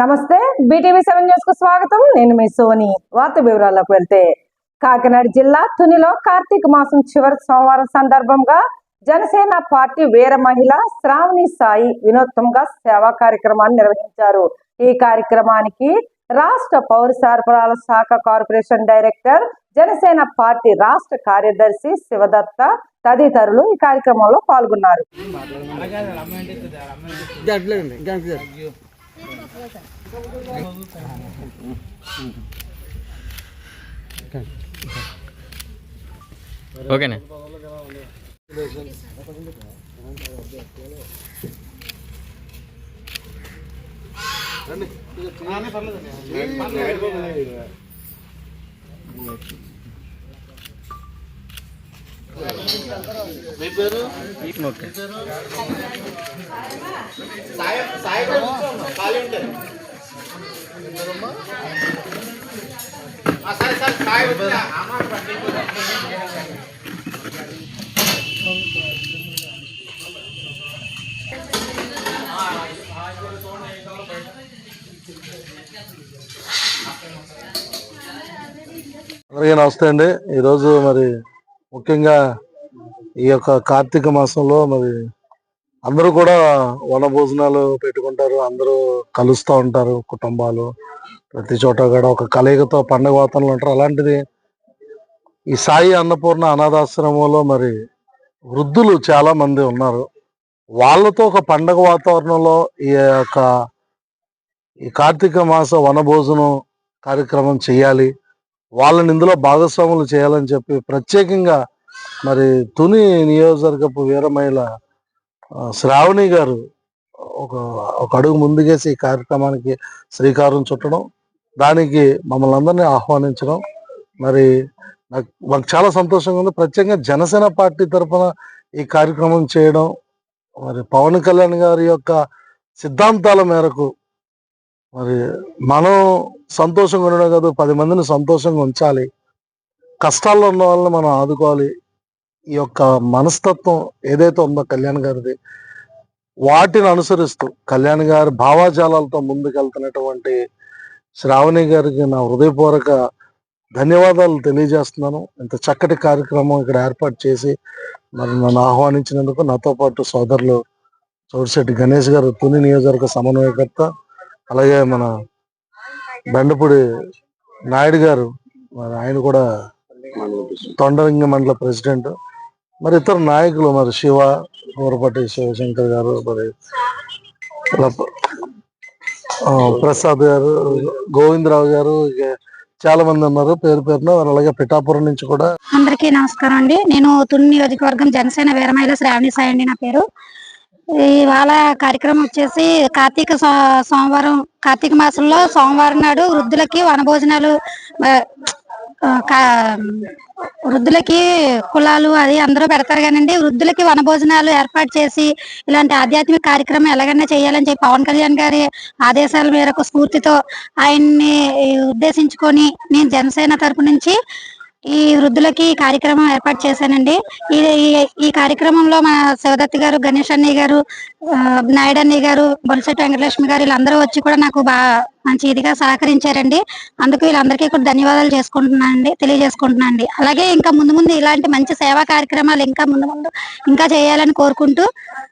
నమస్తే BTV seven న్యూస్కు స్వాగతం. నేను మీ సోని. వార్త వివరాల్లోకి వెళ్తే కాకినాడ జిల్లా తునిలో కార్తీక మాసం చివరి సోమవారం సందర్భంగా జనసేన పార్టీ వీర మహిళ శ్రావణి సాయి వినోత్తంగా సేవా కార్యక్రమాన్ని నిర్వహించారు. ఈ కార్యక్రమానికి రాష్ట్ర పౌర సరఫరాల శాఖ కార్పొరేషన్ డైరెక్టర్ జనసేన పార్టీ రాష్ట్ర కార్యదర్శి శివదత్త తదితరులు ఈ కార్యక్రమంలో పాల్గొన్నారు. గంటలేండి గంట ఓకేనా ఓకే. అందరికీ నమస్తే అండి. ఈరోజు మరి ముఖ్యంగా ఈ యొక్క కార్తీక మాసంలో మరి అందరూ కూడా వన భోజనాలు పెట్టుకుంటారు అందరూ కలుస్తూ ఉంటారు కుటుంబాలు. ప్రతి చోట కూడా ఒక కలయికతో పండగ వాతావరణంలో ఉంటారు అలాంటిది ఈ సాయి అన్నపూర్ణ అనాథాశ్రమంలో మరి వృద్ధులు చాలా మంది ఉన్నారు. వాళ్ళతో ఒక పండగ వాతావరణంలో ఈ యొక్క ఈ కార్తీక మాస వనభోజనం కార్యక్రమం చేయాలి. వాళ్ళని ఇందులో భాగస్వాములు చేయాలని చెప్పి ప్రత్యేకంగా మరి తుని నియోజకవర్గపు వీరమహిళ శ్రావణి గారు ఒక ఒక అడుగు ముందుకేసి ఈ కార్యక్రమానికి శ్రీకారం చుట్టడం దానికి మమ్మల్ని అందరినీ ఆహ్వానించడం. మరి నాకు మాకు చాలా సంతోషంగా ఉంది. ప్రత్యేకంగా జనసేన పార్టీ తరఫున ఈ కార్యక్రమం చేయడం మరి పవన్ కళ్యాణ్ గారి యొక్క సిద్ధాంతాల మేరకు మరి మనం సంతోషంగా ఉండడం కాదు పది మందిని సంతోషంగా ఉంచాలి. కష్టాల్లో ఉన్న వాళ్ళని మనం ఆదుకోవాలి. ఈ యొక్క మనస్తత్వం ఏదైతే ఉందో కళ్యాణ్ గారిది వాటిని అనుసరిస్తూ కళ్యాణ్ గారి భావాజాలాలతో ముందుకెళ్తున్నటువంటి శ్రావణి గారికి నా హృదయపూర్వక ధన్యవాదాలు తెలియజేస్తున్నాను. ఇంత చక్కటి కార్యక్రమం ఇక్కడ ఏర్పాటు చేసి మరి నన్ను ఆహ్వానించినందుకు నాతో పాటు సోదరులు చౌడిశెట్టి గణేష్ గారు తుని నియోజకవర్గ సమన్వయకర్త అలాగే మన బెండపూడి నాయుడు గారు మరి ఆయన కూడా తొండలింగ మండల ప్రెసిడెంట్. మరి ఇతర నాయకులు మరి శివ ఊరపట్టి శివశంకర్ గారు మరి ప్రసాద్ గారు గోవిందరావు గారు ఇక చాలా మంది ఉన్నారు పేరు పేరున. అలాగే పిఠాపురం నుంచి కూడా అందరికీ నమస్కారం అండి. నేను తుని నియోజకవర్గం జనసేన వీరమహిళ శ్రావణి సాయి అండి నా పేరు. ఇవాళ కార్యక్రమం వచ్చేసి కార్తీక సో- సోమవారం కార్తీక మాసంలో సోమవారం నాడు వృద్ధులకి వనభోజనాలు కా- వృద్ధులకి కులాలు అది అందరూ పెడతారు కానండి. వృద్ధులకి వనభోజనాలు ఏర్పాటు చేసి ఇలాంటి ఆధ్యాత్మిక కార్యక్రమం ఎలాగైనా చేయాలని చెప్పి పవన్ కళ్యాణ్ గారి ఆదేశాల మేరకు స్ఫూర్తితో ఆయన్ని ఉద్దేశించుకొని నేను జనసేన తరపు నుంచి ఈ వృద్ధులకి ఈ కార్యక్రమం ఏర్పాటు చేశానండి. ఈ ఈ- ఈ కార్యక్రమంలో మా శివదత్తి గారు గణేష్ అన్నయ్య గారు నాయుడు అన్నయ్య గారు బొలిశెట్టి వెంకటలక్ష్మి గారు వీళ్ళందరూ వచ్చి కూడా నాకు బాగా మంచి ఇదిగా సహకరించారండి. అందుకు వీళ్ళందరికీ కూడా ధన్యవాదాలు చేసుకుంటున్నానండి తెలియజేసుకుంటున్నానండి. అలాగే ఇంకా ముందు ముందు ఇలాంటి మంచి సేవా కార్యక్రమాలు ఇంకా ముందు ముందు ఇంకా చేయాలని కోరుకుంటూ